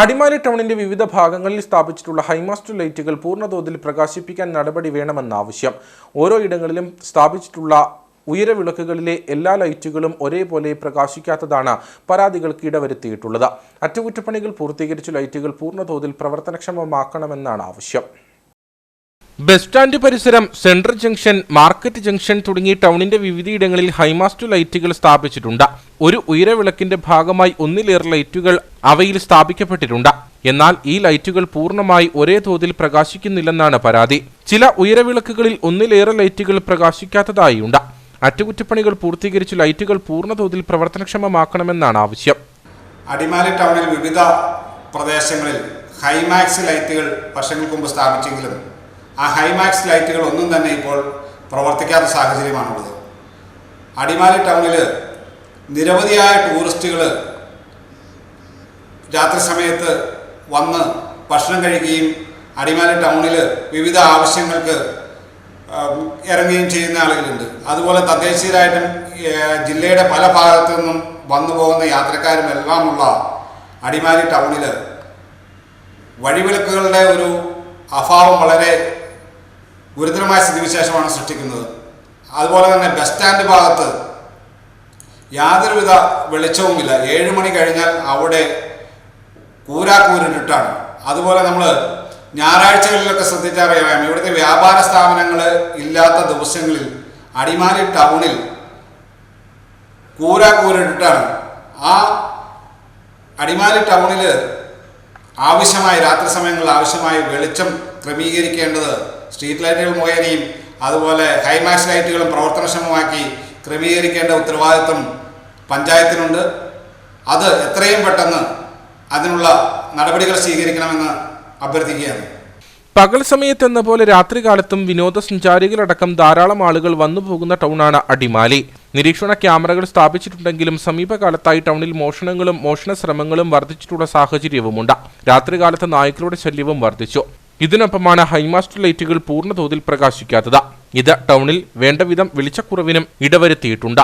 അടിമാലി ടൗണിന്റെ വിവിധ ഭാഗങ്ങളിൽ സ്ഥാപിച്ചിട്ടുള്ള ഹൈമാസ്റ്റർ ലൈറ്റുകൾ പൂർണതോതിൽ പ്രകാശിപ്പിക്കാൻ നടപടി വേണമെന്ന ആവശ്യം. ഓരോ ഇടങ്ങളിലും സ്ഥാപിച്ചിട്ടുള്ള ഉയരവിളക്കുകളിലെ എല്ലാ ലൈറ്റുകളും ഒരേപോലെ പ്രകാശിക്കാത്തതാണ് പരാതികൾക്ക് ഇടവരുത്തിയിട്ടുള്ളത്. അറ്റകുറ്റപ്പണികൾ പൂർത്തീകരിച്ച ലൈറ്റുകൾ പൂർണതോതിൽ പ്രവർത്തനക്ഷമമാക്കണമെന്നാണ് ആവശ്യം. ബസ് സ്റ്റാൻഡ് പരിസരം സെൻട്രൽ ജംഗ്ഷൻ മാർക്കറ്റ് ജംഗ്ഷൻ തുടങ്ങി ടൗണിന്റെ വിവിധയിടങ്ങളിൽ ഹൈമാസ്റ്റ് ലൈറ്റുകൾ സ്ഥാപിച്ചിട്ടുണ്ട്. ഒരു ഉയരവിളക്കിന്റെ ഭാഗമായി ഒന്നിലേറെ ലൈറ്റുകൾ അവയിൽ സ്ഥാപിക്കപ്പെട്ടിട്ടുണ്ട്. എന്നാൽ ഈ ലൈറ്റുകൾ പൂർണമായി ഒരേ തോതിൽ പ്രകാശിക്കുന്നില്ലെന്നാണ് പരാതി. ചില ഉയരവിളക്കുകളിൽ ഒന്നിലേറെ ലൈറ്റുകൾ പ്രകാശിക്കാത്തതായിയുണ്ട് അറ്റകുറ്റപ്പണികൾ പൂർത്തീകരിച്ച് ലൈറ്റുകൾ പൂർണതോതിൽ പ്രവർത്തനക്ഷമമാക്കണമെന്നാണ് ആവശ്യം. അടിമാലി ടൗണിൽ വിവിധ പ്രദേശങ്ങളിൽ ഹൈമാക്സ് ലൈറ്റുകൾ വർഷങ്ങൾക്ക് മുമ്പ് സ്ഥാപിച്ചെങ്കിലും ആ ഹൈമാക്സ് ലൈറ്റുകൾ ഒന്നും തന്നെ ഇപ്പോൾ പ്രവർത്തിക്കാത്ത സാഹചര്യമാണുള്ളത്. അടിമാലി ടൗണിൽ നിരവധിയായ ടൂറിസ്റ്റുകൾ രാത്രി സമയത്ത് വന്ന് ഭക്ഷണം കഴിക്കുകയും അടിമാലി ടൗണിൽ വിവിധ ആവശ്യങ്ങൾക്ക് ഇറങ്ങുകയും ചെയ്യുന്ന ആളുകളുണ്ട്. അതുപോലെ തദ്ദേശീയരായിട്ടും ജില്ലയുടെ പല ഭാഗത്തു നിന്നും വന്നു പോകുന്ന യാത്രക്കാരും എല്ലാമുള്ള അടിമാലി ടൗണിൽ വഴിവിളക്കുകളുടെ ഒരു അഭാവം വളരെ ഗുരുതരമായ സ്ഥിതിവിശേഷമാണ് സൃഷ്ടിക്കുന്നത്. അതുപോലെ തന്നെ ബസ് സ്റ്റാൻഡ് ഭാഗത്ത് യാതൊരുവിധ വെളിച്ചവുമില്ല. ഏഴ് മണി കഴിഞ്ഞാൽ അവിടെ കൂരാക്കൂരിട്ടാണ് അതുപോലെ നമ്മൾ ഞായറാഴ്ചകളിലൊക്കെ ശ്രദ്ധിച്ചറിയാം ഇവിടുത്തെ വ്യാപാര സ്ഥാപനങ്ങൾ ഇല്ലാത്ത ദിവസങ്ങളിൽ അടിമാലി ടൗണിൽ കൂരാക്കൂരിട്ടാണ് ആ അടിമാലി ടൗണിൽ ആവശ്യമായി രാത്രി സമയങ്ങളിൽ ആവശ്യമായി വെളിച്ചം ക്രമീകരിക്കേണ്ടത്. സ്ട്രീറ്റ് ലൈറ്റുകൾ മുഖേനയും അതുപോലെ ഹൈമാക്സ് ലൈറ്റുകളും പ്രവർത്തനക്ഷമമാക്കി ക്രമീകരിക്കേണ്ട ഉത്തരവാദിത്വം പഞ്ചായത്തിനുണ്ട്. അത് എത്രയും പെട്ടെന്ന് അതിനുള്ള നടപടികൾ സ്വീകരിക്കണമെന്ന് അഭ്യർത്ഥിക്കുകയാണ്. പകൽ സമയത്തെന്ന പോലെ രാത്രികാലത്തും വിനോദസഞ്ചാരികളടക്കം ധാരാളം ആളുകൾ വന്നു പോകുന്ന ടൗണാണ് അടിമാലി. നിരീക്ഷണ ക്യാമറകൾ സ്ഥാപിച്ചിട്ടുണ്ടെങ്കിലും സമീപകാലത്തായി ടൗണിൽ മോഷണങ്ങളും മോഷണ ശ്രമങ്ങളും വർദ്ധിച്ചിട്ടുള്ള സാഹചര്യവുമുണ്ട്. രാത്രികാലത്ത് നായ്ക്കളുടെ ശല്യവും വർദ്ധിച്ചു. ഇതിനൊപ്പമാണ് ഹൈമാസ്റ്റ് ലൈറ്റുകൾ പൂർണതോതിൽ പ്രകാശിക്കാത്തത്. ഇത് ടൗണിൽ വേണ്ടവിധം വെളിച്ചക്കുറവിനും ഇടവരുത്തിയിട്ടുണ്ട്.